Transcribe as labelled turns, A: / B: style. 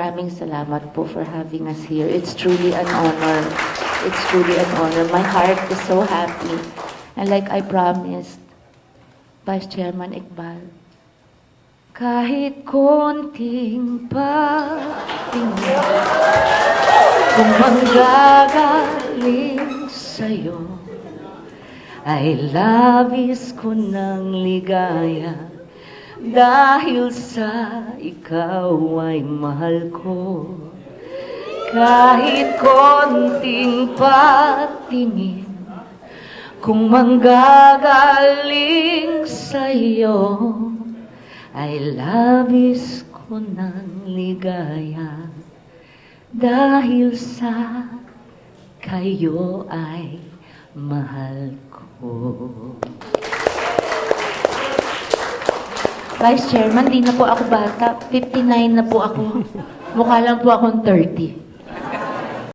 A: Maraming salamat po for having us here. It's truly an honor. It's truly an honor. My heart is so happy. And like I promised, Vice Chairman Iqbal, kahit konting patingin, kung manggagaling sa'yo, ay labis ko ng ligaya dahil sa ikaw ay mahal ko. Kahit konting patingin, kung manggagaling sa'yo, ay labis ko ng ligaya dahil sa kayo ay mahal ko. Vice Chairman, di na po ako bata. 59 na po ako. Mukha lang po akong 30.